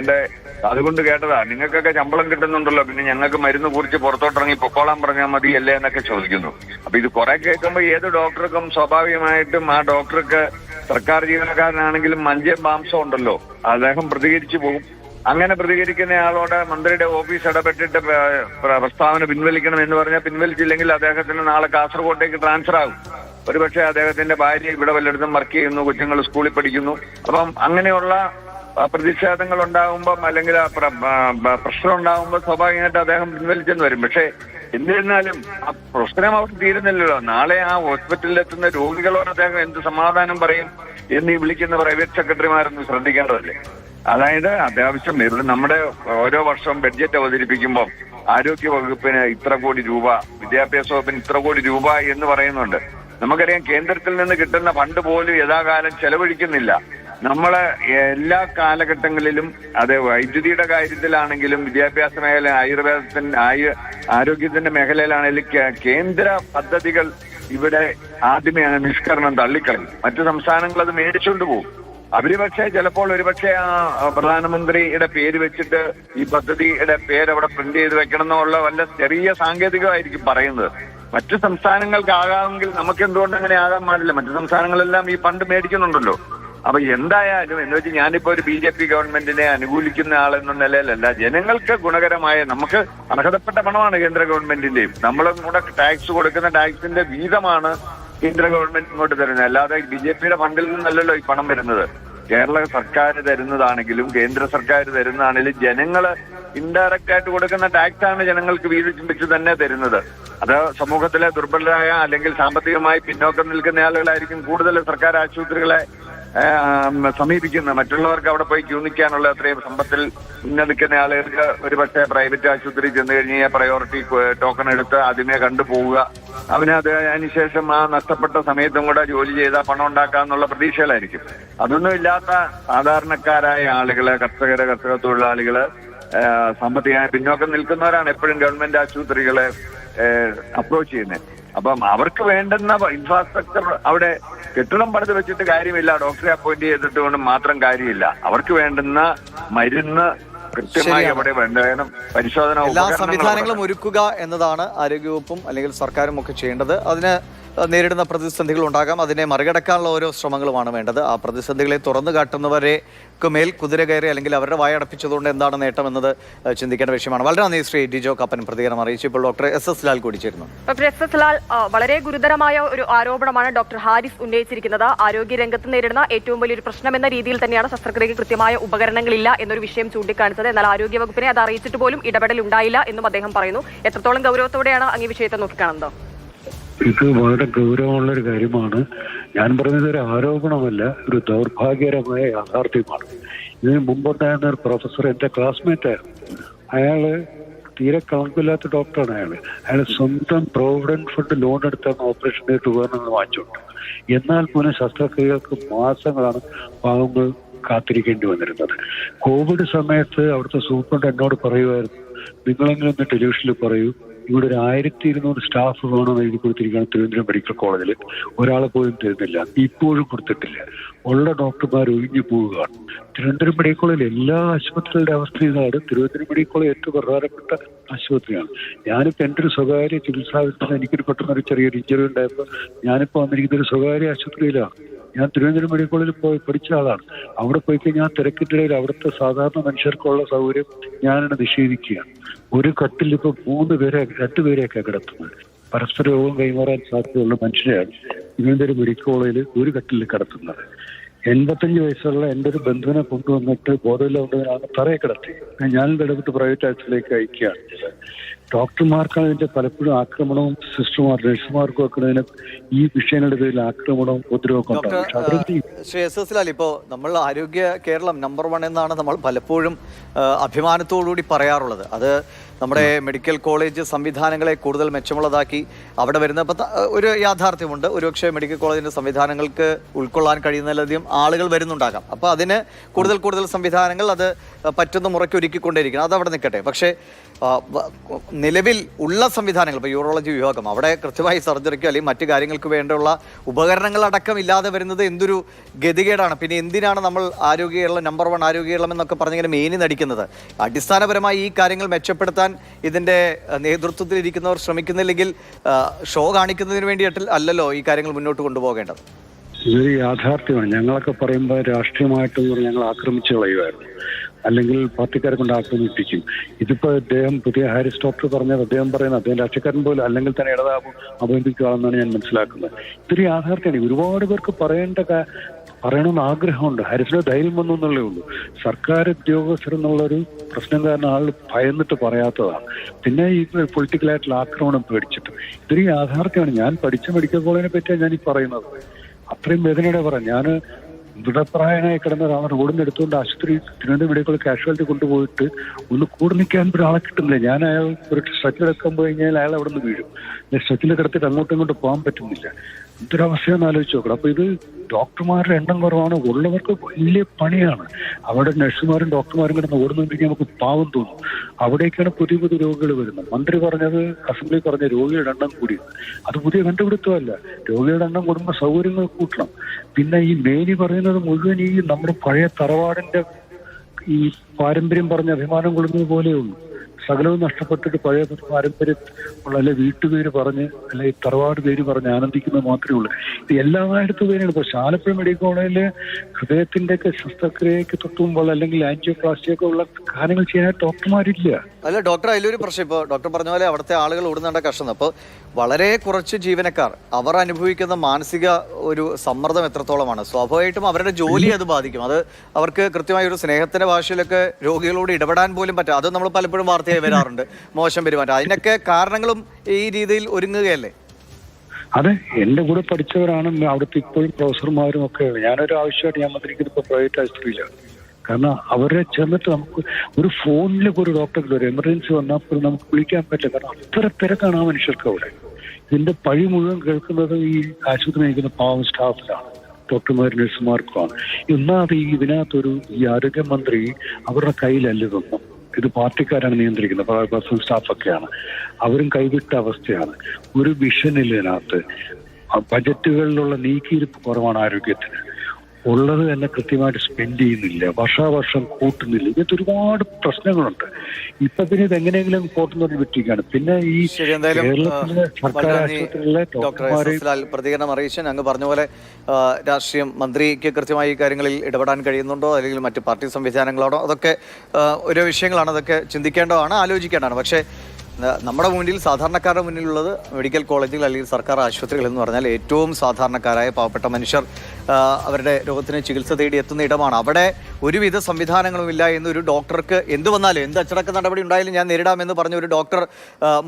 എന്റെ അതുകൊണ്ട് കേട്ടതാ നിങ്ങൾക്കൊക്കെ ശമ്പളം കിട്ടുന്നുണ്ടല്ലോ പിന്നെ ഞങ്ങൾക്ക് മരുന്ന് കുറിച്ച് പുറത്തോട്ടിറങ്ങി പൊക്കോളാൻ പറഞ്ഞാൽ മതി അല്ലേ എന്നൊക്കെ ചോദിക്കുന്നു. അപ്പൊ ഇത് കുറെ കേൾക്കുമ്പോൾ ഏത് ഡോക്ടർക്കും സ്വാഭാവികമായിട്ടും ആ ഡോക്ടർക്ക് സർക്കാർ ജീവനക്കാരനാണെങ്കിലും മഞ്ചയും മാംസം ഉണ്ടല്ലോ. അദ്ദേഹം പ്രതികരിച്ചു പോകും. അങ്ങനെ പ്രതികരിക്കുന്ന ആളോട് മന്ത്രിയുടെ ഓഫീസ് ഇടപെട്ടിട്ട് പ്ര- പ്ര- പ്രസ്താവന പിൻവലിക്കണം എന്ന് പറഞ്ഞാൽ പിൻവലിച്ചില്ലെങ്കിൽ അദ്ദേഹത്തിന് നാളെ കാസർഗോട്ടേക്ക് ട്രാൻസ്ഫർ ആകും. ഒരുപക്ഷെ അദ്ദേഹത്തിന്റെ ഭാര്യ ഇവിടെ വല്ലയിടത്തും വർക്ക് ചെയ്യുന്നു കൊച്ചുങ്ങൾ സ്കൂളിൽ പഠിക്കുന്നു. അപ്പം അങ്ങനെയുള്ള പ്രതിഷേധങ്ങൾ ഉണ്ടാകുമ്പം അല്ലെങ്കിൽ പ്രശ്നം ഉണ്ടാകുമ്പോൾ സ്വാഭാവികമായിട്ട് അദ്ദേഹം പിൻവലിച്ചെന്ന് വരും. പക്ഷേ എന്നിരുന്നാലും ആ പ്രശ്നം അവർക്ക് തീരുന്നില്ലല്ലോ. നാളെ ആ ഹോസ്പിറ്റലിൽ എത്തുന്ന രോഗികളോട് അദ്ദേഹം എന്ത് സമാധാനം പറയും എന്ന് ഈ വിളിക്കുന്ന പ്രൈവറ്റ് സെക്രട്ടറിമാരൊന്നും ശ്രദ്ധിക്കേണ്ടതല്ലേ? അതായത് അത്യാവശ്യം നമ്മുടെ ഓരോ വർഷവും ബഡ്ജറ്റ് അവതരിപ്പിക്കുമ്പോൾ ആരോഗ്യ വകുപ്പിന് ഇത്ര കോടി രൂപ വിദ്യാഭ്യാസ വകുപ്പിന് ഇത്ര കോടി രൂപ എന്ന് പറയുന്നുണ്ട്. നമുക്കറിയാം കേന്ദ്രത്തിൽ നിന്ന് കിട്ടുന്ന ഫണ്ട് പോലും യഥാകാലം ചെലവഴിക്കുന്നില്ല. നമ്മൾ എല്ലാ കാലഘട്ടങ്ങളിലും അത് വൈദ്യുതിയുടെ കാര്യത്തിലാണെങ്കിലും വിദ്യാഭ്യാസ മേഖല ആയുർവേദത്തിന്റെ ആയു ആരോഗ്യത്തിന്റെ മേഖലയിലാണെങ്കിലും കേന്ദ്ര പദ്ധതികൾ ഇവിടെ ആദ്യമേ നിഷ്കരണം തള്ളിക്കളയും. മറ്റു സംസ്ഥാനങ്ങൾ അത് മേടിച്ചുകൊണ്ട് പോകും. അവർ പക്ഷേ ചിലപ്പോൾ ഒരുപക്ഷെ ആ, പ്രധാനമന്ത്രിയുടെ പേര് വെച്ചിട്ട് ഈ പദ്ധതിയുടെ പേര് അവിടെ പ്രിന്റ് ചെയ്ത് വെക്കണം എന്നുള്ള വല്ല ചെറിയ സാങ്കേതികമായിരിക്കും പറയുന്നത്. മറ്റു സംസ്ഥാനങ്ങൾക്ക് ആകാമെങ്കിൽ നമുക്ക് എന്തുകൊണ്ട് അങ്ങനെ ആകാൻ പാടില്ല? മറ്റു സംസ്ഥാനങ്ങളെല്ലാം ഈ ഫണ്ട് മേടിക്കുന്നുണ്ടല്ലോ. അപ്പൊ എന്തായാലും എന്ന് വെച്ചാൽ ഞാനിപ്പോ ഒരു ബി ജെ പി ഗവൺമെന്റിനെ അനുകൂലിക്കുന്ന ആളെന്ന നിലയിലല്ല. ജനങ്ങൾക്ക് ഗുണകരമായ നമുക്ക് അർഹതപ്പെട്ട പണമാണ് കേന്ദ്ര ഗവൺമെന്റിന്റെയും നമ്മളും കൂടെ ടാക്സ് കൊടുക്കുന്ന ടാക്സിന്റെ വീതമാണ് കേന്ദ്ര ഗവൺമെന്റ് ഇങ്ങോട്ട് തരുന്നത്. അല്ലാതെ ബി ജെ പിയുടെ ഫണ്ടിൽ നിന്നല്ലല്ലോ ഈ പണം വരുന്നത്. കേരള സർക്കാർ തരുന്നതാണെങ്കിലും കേന്ദ്ര സർക്കാർ തരുന്നതാണെങ്കിലും ജനങ്ങൾ ഇൻഡയറക്റ്റ് ആയിട്ട് കൊടുക്കുന്ന ടാക്സ് ആണ് ജനങ്ങൾക്ക് വീതി ചിന്തിച്ച് തന്നെ തരുന്നത്. അത് സമൂഹത്തിലെ ദുർബലരായ അല്ലെങ്കിൽ സാമ്പത്തികമായി പിന്നോക്കം നിൽക്കുന്ന ആളുകളായിരിക്കും കൂടുതൽ സർക്കാർ ആശുപത്രികളെ ഏഹ്, സമീപിക്കുന്നത് മറ്റുള്ളവർക്ക് അവിടെ പോയി ക്യൂ നിൽക്കാനുള്ള അത്രയും സമ്പത്തിൽ നിൽക്കുന്ന ആളുകൾക്ക് ഒരു പക്ഷേ പ്രൈവറ്റ് ആശുപത്രി ചെന്ന് കഴിഞ്ഞ് പ്രയോറിറ്റി ടോക്കൺ എടുത്ത് അതിനെ കണ്ടുപോവുക. അവനത് അതിനുശേഷം ആ നഷ്ടപ്പെട്ട സമയത്തും കൂടെ ജോലി ചെയ്താൽ പണം ഉണ്ടാക്കാന്നുള്ള പ്രതീക്ഷയിലായിരിക്കും. അതൊന്നും ഇല്ലാത്ത സാധാരണക്കാരായ ആളുകൾ കർഷകര് കർഷക തൊഴിലാളികൾ സാമ്പത്തികമായി പിന്നോക്കം നിൽക്കുന്നവരാണ് എപ്പോഴും ഗവൺമെന്റ് ആശുപത്രികളെ അപ്രോച്ച് ചെയ്യുന്നത്. അപ്പം അവർക്ക് വേണ്ടുന്ന ഇൻഫ്രാസ്ട്രക്ചർ അവിടെ കെട്ടിടം പണിത് വെച്ചിട്ട് കാര്യമില്ല. ഡോക്ടറെ അപ്പോയിന്റ് ചെയ്തിട്ട് കൊണ്ട് മാത്രം കാര്യമില്ല. അവർക്ക് വേണ്ടുന്ന മരുന്ന് കൃത്യമായി അവിടെ വേണ്ട. വേണം പരിശോധന എല്ലാ സംവിധാനങ്ങളും ഒരുക്കുക എന്നതാണ് ആരോഗ്യവകുപ്പും അല്ലെങ്കിൽ സർക്കാരും ഒക്കെ ചെയ്യേണ്ടത്. അതിന് നേരിടുന്ന പ്രതിസന്ധികൾ ഉണ്ടാകാം. അതിനെ മറികടക്കാനുള്ള ഓരോ ശ്രമങ്ങളുമാണ് വേണ്ടത്. ആ പ്രതിസന്ധികളെ തുറന്നു കാട്ടുന്നവരെക്ക് മേൽ കുതിര കയറി അല്ലെങ്കിൽ അവരുടെ വായടപ്പിച്ചതുകൊണ്ട് എന്താണ് നേട്ടം എന്നത് ചിന്തിക്കേണ്ട വിഷയമാണ്. വളരെ നന്ദി ശ്രീ ഡിജോ കപ്പൻ പ്രതികരണം അറിയിച്ചു ഇപ്പോൾ ഡോക്ടർ എസ് എസ് ലാൽ കൂടി ചേരുന്നു. എസ് എസ് ലാൽ വളരെ ഗുരുതരമായ ഒരു ആരോപണമാണ് ഡോക്ടർ ഹാരിസ് ഉന്നയിച്ചിരിക്കുന്നത്. ആരോഗ്യ രംഗത്ത് നേരിടുന്ന ഏറ്റവും വലിയൊരു പ്രശ്നം എന്ന രീതിയിൽ തന്നെയാണ് ശസ്ത്രക്രിയയ്ക്ക് കൃത്യമായ ഉപകരണങ്ങളില്ല എന്നൊരു വിഷയം ചൂണ്ടിക്കാണിച്ചത്. എന്നാൽ ആരോഗ്യ വകുപ്പിനെ അത് അറിയിച്ചിട്ട് പോലും ഇടപെടൽ ഉണ്ടായില്ല എന്നും അദ്ദേഹം പറയുന്നു. എത്രത്തോളം ഗൗരവത്തോടെയാണ് അങ്ങ് വിഷയത്തെ നോക്കിക്കാണുന്നത്? ഇത് വളരെ ഗൗരവമുള്ള ഒരു കാര്യമാണ്. ഞാൻ പറയുന്നത് ഒരു ആരോപണമല്ല ഒരു ദൗർഭാഗ്യകരമായ യാഥാർത്ഥ്യമാണ്. ഇതിന് മുമ്പുണ്ടായിരുന്ന ഒരു പ്രൊഫസർ എന്റെ ക്ലാസ്മേറ്റ് ആയിരുന്നു. അയാൾ തീരെ കളങ്കില്ലാത്ത ഡോക്ടറാണ് അയാൾ. അയാൾ സ്വന്തം പ്രോവിഡന്റ് ഫണ്ട് ലോൺ എടുത്താണ് ഓപ്പറേഷൻ ചെയ്തിട്ട് ഉപകരണങ്ങൾ വാങ്ങിച്ചുകൊണ്ട് എന്നാൽ പോലും ശസ്ത്രക്രിയകൾക്ക് മാസങ്ങളാണ് പാവങ്ങൾ കാത്തിരിക്കേണ്ടി വന്നിരുന്നത്. കോവിഡ് സമയത്ത് അവിടുത്തെ സൂപ്രണ്ട് എന്നോട് പറയുമായിരുന്നു നിങ്ങളെങ്കിലും ഒന്ന് ടെലിവിഷനിൽ പറയൂ. ഇവിടെ ഒരു ആയിരത്തി ഇരുന്നൂറ് സ്റ്റാഫ് വേണം എഴുതി കൊടുത്തിരിക്കുകയാണ് തിരുവനന്തപുരം മെഡിക്കൽ കോളേജിൽ ഒരാളെ പോലും തരുന്നില്ല. ഇപ്പോഴും കൊടുത്തിട്ടില്ല. ഉള്ള ഡോക്ടർമാർ ഒഴിഞ്ഞു പോവുകയാണ്. തിരുവനന്തപുരം മെഡിക്കൽ കോളേജിൽ എല്ലാ ആശുപത്രികളുടെ അവസ്ഥ ഇതാണ്. തിരുവനന്തപുരം മെഡിക്കൽ കോളേജ് ഏറ്റവും പ്രധാനപ്പെട്ട ആശുപത്രിയാണ്. ഞാനിപ്പോൾ എന്റെ ഒരു സ്വകാര്യ ചികിത്സാ എനിക്കൊരു പെട്ടെന്ന് ഒരു ചെറിയൊരു ഇഞ്ചറി ഉണ്ടായപ്പോൾ ഞാനിപ്പോൾ വന്നിരിക്കുന്ന ഒരു സ്വകാര്യ ആശുപത്രിയിലാണ്. ഞാൻ തിരുവനന്തപുരം മെഡിക്കൽ കോളേജിൽ പോയി പഠിച്ച ആളാണ്. അവിടെ പോയി കഴിഞ്ഞാൽ തിരക്കിട്ടിടയിൽ അവിടുത്തെ സാധാരണ മനുഷ്യർക്കുള്ള സൗകര്യം ഞാനാണ് നിഷേധിക്കുകയാണ് ഒരു കട്ടിൽ ഇപ്പൊ മൂന്ന് പേരെ രണ്ടുപേരെയൊക്കെ കിടത്തുന്നത്. പരസ്പര രോഗം കൈമാറാൻ സാധ്യതയുള്ള മനുഷ്യരെയാണ് തിരുവനന്തപുരം മെഡിക്കൽ കോളേജിൽ ഒരു കട്ടിൽ കിടത്തുന്നത്. എൺപത്തഞ്ച് വയസ്സുള്ള എന്റെ ഒരു ബന്ധുവിനെ കൊണ്ടുവന്നിട്ട് ബോധമില്ലാത്തതിനാണ് തറയെ കിടത്തി. ഞാൻ ഇടപെട്ട് പ്രൈവറ്റ് ആശുപത്രിയിലേക്ക് അയക്കുകയാണ്. ഡോക്ടർമാർക്കാണ് ഇതിന്റെ പലപ്പോഴും ആക്രമണവും സിസ്റ്റർമാർ നഴ്സുമാർക്കും ഒക്കെ ഇതിന് ഈ വിഷയങ്ങളുടെ പേരിൽ ആക്രമണവും ഉപദ്രവമൊക്കെ ശ്രീ എസ് എസ് ലാൽ ഇപ്പോ നമ്മൾ ആരോഗ്യ കേരളം നമ്പർ വൺ എന്നാണ് നമ്മൾ പലപ്പോഴും അഭിമാനത്തോടുകൂടി പറയാറുള്ളത്. അത് നമ്മുടെ മെഡിക്കൽ കോളേജ് സംവിധാനങ്ങളെ കൂടുതൽ മെച്ചമുള്ളതാക്കി അവിടെ വരുന്ന ഒരു യാഥാർത്ഥ്യമുണ്ട്. ഒരുപക്ഷെ മെഡിക്കൽ കോളേജിന്റെ സംവിധാനങ്ങൾക്ക് ഉൾക്കൊള്ളാൻ കഴിയുന്നതിലധികം ആളുകൾ വരുന്നുണ്ടാകാം. അപ്പോൾ അതിന് കൂടുതൽ കൂടുതൽ സംവിധാനങ്ങൾ അത് പറ്റുന്ന മുറയ്ക്ക് ഒരുക്കിക്കൊണ്ടേയിരിക്കണം. അത് അവിടെ നിൽക്കട്ടെ. പക്ഷേ നിലവിൽ ഉള്ള സംവിധാനങ്ങൾ ഇപ്പോൾ യൂറോളജി വിഭാഗം അവിടെ കൃത്യമായി സർജറിക്കോ അല്ലെങ്കിൽ മറ്റു കാര്യങ്ങൾക്ക് വേണ്ടിയുള്ള ഉപകരണങ്ങളടക്കം ഇല്ലാതെ വരുന്നത് എന്തൊരു ഗതികേടാണ്? പിന്നെ എന്തിനാണ് നമ്മൾ ആരോഗ്യ കേരളം നമ്പർ വൺ ആരോഗ്യ കേരളം എന്നൊക്കെ പറഞ്ഞിങ്ങനെ മേനി നടിക്കുന്നത്? അടിസ്ഥാനപരമായി ഈ കാര്യങ്ങൾ മെച്ചപ്പെടുത്താൻ ഇതിന്റെ നേതൃത്വത്തിലിരിക്കുന്നവർ ശ്രമിക്കുന്നില്ലെങ്കിൽ ഷോ കാണിക്കുന്നതിന് വേണ്ടിയിട്ട് അല്ലല്ലോ ഈ കാര്യങ്ങൾ മുന്നോട്ട് കൊണ്ടുപോകേണ്ടത്? ഇതൊരു യാഥാർത്ഥ്യമാണ്. ഞങ്ങളൊക്കെ പറയുമ്പോൾ രാഷ്ട്രീയമായിട്ടൊന്നും ഞങ്ങൾ ആക്രമിച്ചു കളയുമായിരുന്നു അല്ലെങ്കിൽ പാർട്ടിക്കാരെ കൊണ്ട് ആക്രമിപ്പിക്കും ഇതിപ്പോ അദ്ദേഹം പുതിയ ഹാരിസ് ഡോക്ടർ പറഞ്ഞത് അദ്ദേഹം പറയുന്നത് അദ്ദേഹം രാഷ്ട്രീയക്കാരൻ പോലും അല്ലെങ്കിൽ തന്നെ ഇടതാകും അപഹരിക്കുകയാണെന്നാണ് ഞാൻ മനസ്സിലാക്കുന്നത്. ഇത്തിരി യാഥാർത്ഥ്യമാണ്. ഒരുപാട് പേർക്ക് പറയേണ്ട പറയണമെന്ന് ആഗ്രഹമുണ്ട്. ഹാരിസിന്റെ ധൈര്യം വന്നു എന്നുള്ളേ ഉള്ളൂ. സർക്കാർ ഉദ്യോഗസ്ഥർ എന്നുള്ളൊരു പ്രശ്നം കാരണം ആൾ ഭയന്നിട്ട് പറയാത്തതാണ് പിന്നെ ഈ പൊളിറ്റിക്കലായിട്ടുള്ള ആക്രമണം പേടിച്ചിട്ട്. ഇത്തിരി യാഥാർത്ഥ്യമാണ്. ഞാൻ പഠിച്ച മെഡിക്കൽ കോളേജിനെ പറ്റിയാണ് ഞാൻ ഈ പറയുന്നത്. അത്രയും വേദനയുടെ പറയാം. ഞാൻ ദൃഢപ്രായനായി കിടന്ന ഒരാളെ റോഡിന് എടുത്തുകൊണ്ട് ആശുപത്രി തിരുവനന്തപുരം കാഷ്വാലിറ്റി കൊണ്ടുപോയിട്ട് ഒന്ന് കൂടെ നിൽക്കാൻ ഒരാളെ കിട്ടുന്നില്ല. ഞാൻ അയാൾ ഒരു സ്ട്രെച്ചിലെടുക്കാൻ പോയി കഴിഞ്ഞാൽ അയാൾ അവിടെ നിന്ന് വീഴും. സ്ട്രെച്ചിൽ കിടത്തിട്ട് അങ്ങോട്ടും ഇങ്ങോട്ടും പോകാൻ പറ്റുന്നില്ല. എന്തൊരവസ്ഥയെന്ന് ആലോചിച്ച് നോക്കണം. അപ്പൊ ഇത് ഡോക്ടർമാരുടെ എണ്ണം കുറവാണ്. ഉള്ളവർക്ക് വലിയ പണിയാണ്. അവിടെ നഴ്സുമാരും ഡോക്ടർമാരും കിടന്ന് ഓടുന്നുണ്ടെങ്കിൽ നമുക്ക് പാവം തോന്നും. അവിടേക്കാണ് പുതിയ പുതിയ രോഗികൾ വരുന്നത്. മന്ത്രി പറഞ്ഞത് അസംബ്ലി പറഞ്ഞ രോഗികളുടെ എണ്ണം കൂടി അത് പുതിയ കണ്ടുപിടുത്തമല്ല രോഗികളുടെ എണ്ണം കൂടുമ്പോൾ സൗകര്യങ്ങൾ കൂട്ടണം. പിന്നെ ഈ മേനി പറയുന്നത് മുഴുവൻ ഈ നമ്മുടെ പഴയ തറവാടിന്റെ ഈ പാരമ്പര്യം പറഞ്ഞ അഭിമാനം കൊള്ളുന്നത് പോലെയുള്ളൂ സകലവും നഷ്ടപ്പെട്ടിട്ട് പഴയ പാരമ്പര്യം ഉള്ള അല്ലെ വീട്ടുപേര് പറഞ്ഞ് അല്ലെ തറവാട് പേര് പറഞ്ഞ് ആനന്ദിക്കുന്നത് മാത്രമേ ഉള്ളൂ. ഇത് എല്ലായിടത്തും പേരാണ് ഇപ്പൊ ശാലപ്പുഴ മെഡിക്കൽ കോളേജിൽ ഹൃദയത്തിന്റെ ഒക്കെ ശസ്ത്രക്രിയക്ക് തൊട്ടുമ്പോൾ അല്ലെങ്കിൽ ആൻജിയോ പ്ലാസ്റ്റിയൊക്കെ ഉള്ള കാര്യങ്ങൾ ചെയ്യാനായിട്ട് ഡോക്ടർമാരില്ല. അല്ല ഡോക്ടർ അതിലൊരു പ്രശ്നം. ഇപ്പോൾ ഡോക്ടർ പറഞ്ഞ പോലെ അവിടുത്തെ ആളുകൾ ഓടുന്നുണ്ട കഷ്ടം. അപ്പോൾ വളരെ കുറച്ച് ജീവനക്കാർ അവർ അനുഭവിക്കുന്ന മാനസിക ഒരു സമ്മർദ്ദം എത്രത്തോളമാണ്? സ്വാഭാവികമായിട്ടും അവരുടെ ജോലി അത് ബാധിക്കും. അത് അവർക്ക് കൃത്യമായ ഒരു സ്നേഹത്തിന്റെ ഭാഷയിലൊക്കെ രോഗികളോട് ഇടപെടാൻ പോലും പറ്റും. അത് നമ്മൾ പലപ്പോഴും വാർത്തയായി വരാറുണ്ട്. മോശം പെരുമാറ്റം. അതിനൊക്കെ കാരണങ്ങളും ഈ രീതിയിൽ ഒരുങ്ങുകയല്ലേ? അതെ എന്റെ കൂടെ പഠിച്ചവരാണ് അവിടുത്തെ ഇപ്പോഴും പ്രൊഫസർമാരും ഒക്കെ. ഞാനൊരു ആവശ്യമായിട്ട് ഞാൻ വന്നിരിക്കുന്നത് ഇപ്പൊ പ്രൈവറ്റ് ആശുപത്രിയിലാണ്. കാരണം അവരെ ചെന്നിട്ട് നമുക്ക് ഒരു ഫോണിലേക്ക് ഒരു ഡോക്ടർക്ക് ഒരു എമർജൻസി വന്നാൽ പോലും നമുക്ക് വിളിക്കാൻ പറ്റില്ല. കാരണം അത്ര തിരക്കാണ് ആ മനുഷ്യർക്ക് അവിടെ. ഇതിന്റെ പഴി മുഴുവൻ കേൾക്കുന്നത് ഈ ആശുപത്രി നയിക്കുന്ന പാവം സ്റ്റാഫിലാണ്. ഡോക്ടർമാർ നഴ്സുമാർക്കുമാണ് ഒന്നാമത് ഈ ഇതിനകത്തൊരു ഈ ആരോഗ്യമന്ത്രി അവരുടെ കയ്യിലല്ല ഇതൊന്നും ഇത് പാർട്ടിക്കാരാണ് നിയന്ത്രിക്കുന്നത്. പേഴ്സണൽ സ്റ്റാഫൊക്കെയാണ് അവരും കൈവിട്ട അവസ്ഥയാണ്. ഒരു വിഷനില്ല ഇതിനകത്ത്. ബജറ്റുകളിലുള്ള നീക്കിയിരിപ്പ് കുറവാണ് ആരോഗ്യത്തിന്. ഉള്ളത് തന്നെ കൃത്യമായിട്ട് സ്പെൻഡ് ചെയ്യുന്നില്ല. വർഷാവർഷം കൂട്ടുന്നില്ല. ഇങ്ങനത്തെ ഒരുപാട് പ്രശ്നങ്ങളുണ്ട്. ഇപ്പൊ പിന്നെ ഇത് എങ്ങനെയെങ്കിലും ഒരു വിട്ടിരിക്കുകയാണ് പിന്നെ ഈ കേരളത്തിലെ സർക്കാർ പ്രതികരണം അറിയിച്ചു അങ്ങ് പറഞ്ഞ പോലെ രാഷ്ട്രീയം മന്ത്രിക്ക് കൃത്യമായി ഈ കാര്യങ്ങളിൽ ഇടപെടാൻ കഴിയുന്നുണ്ടോ? അല്ലെങ്കിൽ മറ്റ് പാർട്ടി സംവിധാനങ്ങളോടോ അതൊക്കെ ഓരോ വിഷയങ്ങളാണ് അതൊക്കെ ചിന്തിക്കേണ്ടതാണ് ആലോചിക്കേണ്ടതാണ്. പക്ഷേ നമ്മുടെ മുന്നിൽ സാധാരണക്കാരുടെ മുന്നിലുള്ളത് മെഡിക്കൽ കോളേജുകൾ അല്ലെങ്കിൽ സർക്കാർ ആശുപത്രികൾ എന്ന് പറഞ്ഞാൽ ഏറ്റവും സാധാരണക്കാരായ പാവപ്പെട്ട മനുഷ്യർ അവരുടെ രോഗത്തിന് ചികിത്സ തേടി എത്തുന്ന ഇടമാണ്. അവിടെ ഒരുവിധ സംവിധാനങ്ങളും ഇല്ല എന്നൊരു ഡോക്ടർക്ക് എന്ത് വന്നാലും എന്ത് അച്ചടക്ക നടപടി ഉണ്ടായാലും ഞാൻ നേരിടാമെന്ന് പറഞ്ഞ ഒരു ഡോക്ടർ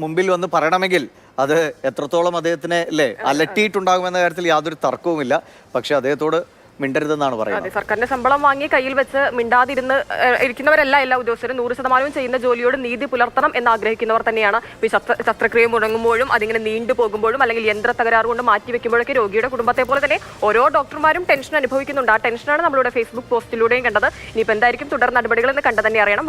മുമ്പിൽ വന്ന് പറയണമെങ്കിൽ അത് എത്രത്തോളം അദ്ദേഹത്തിനെ അല്ലേ അലട്ടിയിട്ടുണ്ടാകുമെന്ന കാര്യത്തിൽ യാതൊരു തർക്കവുമില്ല. പക്ഷേ അദ്ദേഹത്തോട് മിണ്ടരുതെന്നാണ് പറയുന്നത്. സർക്കാരിന്റെ ശമ്പളം വാങ്ങി കയ്യിൽ വെച്ച് മിണ്ടാതിരുന്ന് ഇരിക്കുന്നവരല്ല എല്ലാ ഉദ്യോഗസ്ഥരും. നൂറ് ശതമാനവും ചെയ്യുന്ന ജോലിയോട് നീതി പുലർത്തണം എന്ന് ആഗ്രഹിക്കുന്നവർ തന്നെയാണ്. ഈ ശസ്ത്ര ശസ്ത്രക്രിയ മുടങ്ങുമ്പോഴും അതിങ്ങനെ നീണ്ടു പോകുമ്പോഴും അല്ലെങ്കിൽ യന്ത്ര തകരാറ് കൊണ്ട് മാറ്റി വെക്കുമ്പോഴൊക്കെ രോഗിയുടെ കുടുംബത്തെ പോലെ തന്നെ ഓരോ ഡോക്ടർമാരും ടെൻഷൻ അനുഭവിക്കുന്നുണ്ട്. ആ ടെൻഷനാണ് നമ്മളുടെ ഫേസ്ബുക്ക് പോസ്റ്റിലൂടെയും കണ്ടത്. ഇനിയിപ്പോൾ എന്തായിരിക്കും തുടർ നടപടികൾ എന്ന് കണ്ടു തന്നെ അറിയണം.